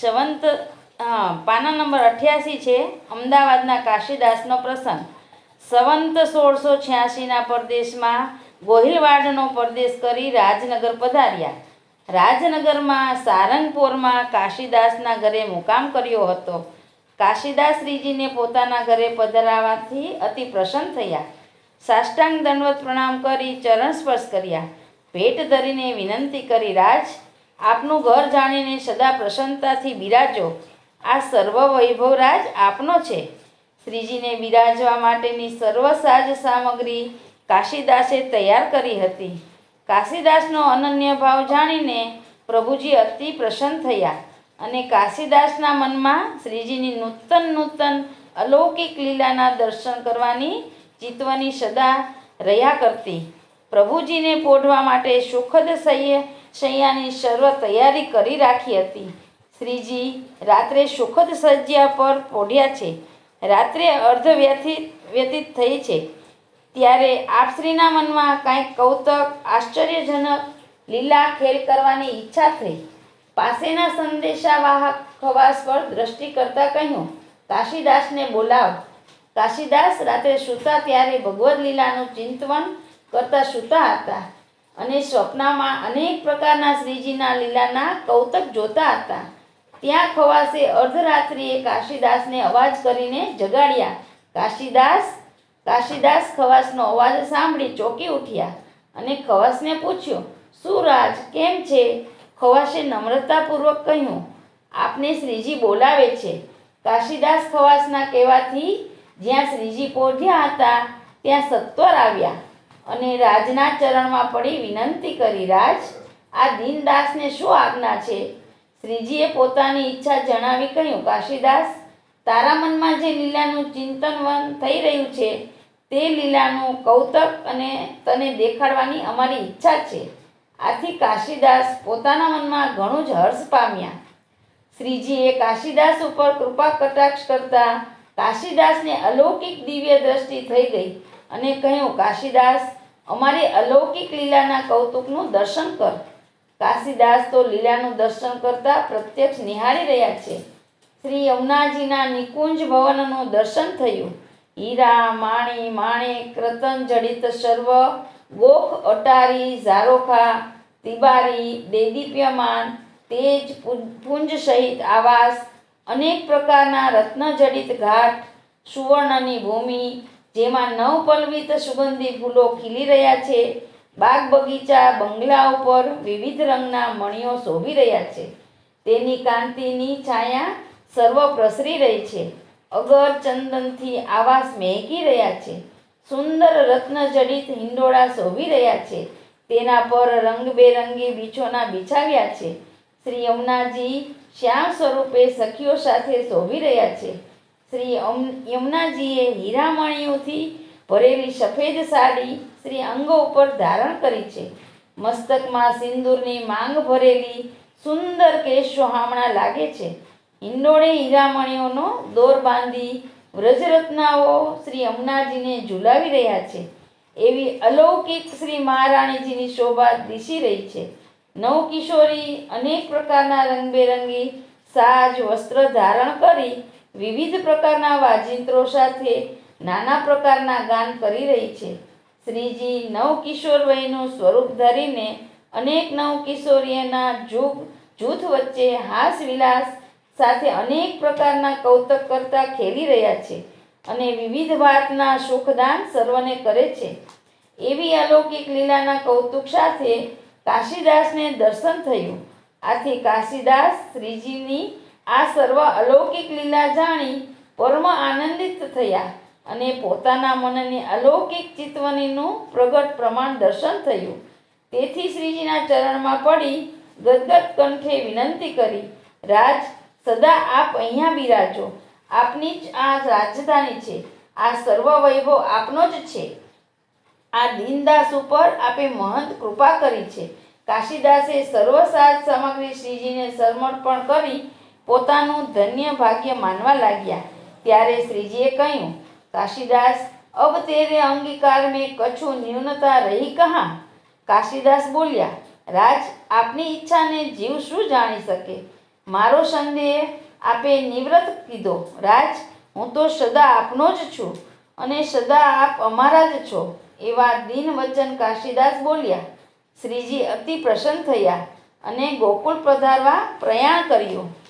સંવંત પાના નંબર અઠ્યાસી છે, અમદાવાદના કાશીદાસનો પ્રસંગ. સંવંત સોળસો છ્યાસીના પરદેશમાં ગોહિલવાડનો પરદેશ કરી રાજનગર પધાર્યા. રાજનગરમાં સારંગપુરમાં કાશીદાસના ઘરે મુકામ કર્યો હતો. કાશીદાસ શ્રીજીને પોતાના ઘરે પધરાવાથી અતિ પ્રસન્ન થયા. સાષ્ટાંગ દંડવત પ્રણામ કરી ચરણ સ્પર્શ કર્યા. ભેટ ધરીને વિનંતી કરી રાજ આપનું ઘર જાણીને સદા પ્રસન્નતાથી બિરાજો. આ સર્વ વૈભવરાજ આપનો છે. શ્રીજીને બિરાજવા માટેની સર્વ સાજ સામગ્રી કાશીદાસે તૈયાર કરી હતી. કાશીદાસનો અનન્ય ભાવ જાણીને પ્રભુજી અતિ પ્રસન્ન થયા અને કાશીદાસના મનમાં શ્રીજીની નૂતન નૂતન અલૌકિક લીલાના દર્શન કરવાની ચિત્વની સદા રહ્યા કરતી. પ્રભુજીને પોઢવા માટે સુખદ શૈય શૈયાની સર્વ તૈયારી કરી રાખી હતી. શ્રીજી રાત્રે સુખદ સજ્જા પર પોઢ્યા છે. રાત્રે અર્ધ વ્યથિત વ્યતીત થઈ છે. ત્યારે આપશ્રીના મનમાં કાંઈક કૌતક, આશ્ચર્યજનક લીલા ખેલ કરવાની ઈચ્છા થઈ. પાસેના સંદેશાવાહક ખવાસ પર દ્રષ્ટિ કરતાં કહ્યું, કાશીદાસને બોલાવ. કાશીદાસ રાત્રે સૂતા ત્યારે ભગવદ્ લીલાનું ચિંતવન કરતા સૂતા હતા. અને સ્વપ્નમાં અનેક પ્રકારના શ્રીજીના લીલાના કૌતક જોતા હતા. ત્યાં ખવાસે અર્ધરાત્રિએ કાશીદાસને અવાજ કરીને જગાડ્યા. કાશીદાસ કાશીદાસ ખવાસનો અવાજ સાંભળી ચોંકી ઉઠ્યા અને ખવાસને પૂછ્યું, શું રાજ, કેમ છે? ખવાસે નમ્રતાપૂર્વક કહ્યું, આપને શ્રીજી બોલાવે છે. કાશીદાસ ખવાસના કહેવાથી જ્યાં શ્રીજી પહોંચ્યા હતા, ત્યાં સત્વર આવ્યા. અને રાજના ચરણમાં પડી વિનંતી કરી, રાજ, આ દીનદાસને શું આજ્ઞા છે? શ્રીજીએ પોતાની ઈચ્છા જણાવી કહ્યું, કાશીદાસ, તારા મનમાં જે લીલાનું ચિંતનવન થઈ રહ્યું છે, તે લીલાનું કૌતક અને તને દેખાડવાની અમારી ઈચ્છા છે. આથી કાશીદાસ પોતાના મનમાં ઘણું જ હર્ષ પામ્યા. શ્રીજીએ કાશીદાસ ઉપર કૃપા કટાક્ષ કરતા કાશીદાસને અલૌકિક દિવ્ય દ્રષ્ટિ થઈ ગઈ અને કહ્યું, કાશીદાસ અમારી અલૌકિક લીલાના કૌતુકનું દર્શન કર. કાશીદાસ તો લીલાનું દર્શન કરતા પ્રત્યક્ષ નિહાળી રહ્યા છે. શ્રી યમુનાજીના નિકુંજ ભવનનું દર્શન થયું. હીરા, માણી માણેક રતન જડિત સર્વ, ગોખ, અટારી, ઝારોખા, તિબારી, દેદીપ્યમાન, તેજ, પુંજ સહિત આવાસ, અનેક પ્રકારના રત્નજડિત ઘાટ, સુવર્ણની ભૂમિ જેમાં નવપલ્વિત સુગંધી ફૂલો ખીલી રહ્યા છે. બાગ બગીચા, બંગલા ઉપર વિવિધ રંગના મણીઓ શોભી રહ્યા છે. તેની કાંતિની છાયા સર્વ પ્રસરી રહી છે. અગર ચંદનથી આવાસ મહેકી રહ્યા છે. સુંદર રત્નજડિત હિંડોળા શોભી રહ્યા છે. તેના પર રંગબેરંગી બીછોના બિછાવ્યા છે. શ્રી યમુનાજી શ્યામ સ્વરૂપે સખીઓ સાથે શોભી રહ્યા છે. શ્રી યમ- યમુનાજીએ હીરામણીઓથી ભરેલી સફેદ સાડી શ્રી અંગ ઉપર ધારણ કરી છે. મસ્તકમાં સિંદૂરની માંગ ભરેલી સુંદર કેશ સોહામણા લાગે છે. હિંડોળે હીરામણીઓનો દોર બાંધી વ્રજરત્નાઓ શ્રી અમનાજીને ઝુલાવી રહ્યા છે. એવી અલૌકિક શ્રી મહારાણીજીની શોભા દિશી રહી છે. નવકિશોરી અનેક પ્રકારના રંગબેરંગી સાજ વસ્ત્ર ધારણ કરી વિવિધ પ્રકારના વાજિંત્રો સાથે નાના પ્રકારના ગાન કરી રહી છે. શ્રીજી નવ કિશોર વયનું સ્વરૂપ ધરીને અનેક નવ કિશોરીઓના જૂથ વચ્ચે હાસ વિલાસ સાથે અનેક પ્રકારના કૌતક કરતા ખેલી રહ્યા છે અને વિવિધ વાતના સુખદાન સર્વને કરે છે. એવી અલૌકિક લીલાના કૌતુક સાથે કાશીદાસને દર્શન થયું. આથી કાશીદાસ શ્રીજીની આ સર્વ અલૌકિક લીલા જાણી પરમ આનંદિત થયા અને પોતાના મનની અલૌકિક ચિતવનીનું પ્રગટ પ્રમાણ દર્શન થયું. તેથી શ્રીજીના ચરણમાં પડી ગદગદ કંઠે વિનંતી કરી, રાજ, સદા આપ અહીંયા બિરાજો. આપની જ આ રાજધાની છે. આ સર્વ વૈભવ આપનો જ છે. આ દીનદાસ ઉપર આપે મહંત કૃપા કરી છે. કાશીદાસે સર્વ સાજ સામગ્રી શ્રીજીને સમર્પણ કરી પોતાનું ધન્ય ભાગ્ય માનવા લાગ્યા. ત્યારે શ્રીજીએ કહ્યું, કાશીદાસ, અબ તેરે અંગીકાર મેં કછુ ન્યૂનતા રહી કહા? કાશીદાસ બોલ્યા, રાજ, આપની ઈચ્છાને જીવ શું જાણી શકે? મારો સંદેહ આપે નિવૃત્ત કીધો. રાજ, હું તો સદા આપનો જ છું અને સદા આપ અમારા જ છો. એવા દિન વચન કાશીદાસ બોલ્યા. શ્રીજી અતિ પ્રસન્ન થયા અને ગોકુળ પધારવા પ્રયાણ કર્યું.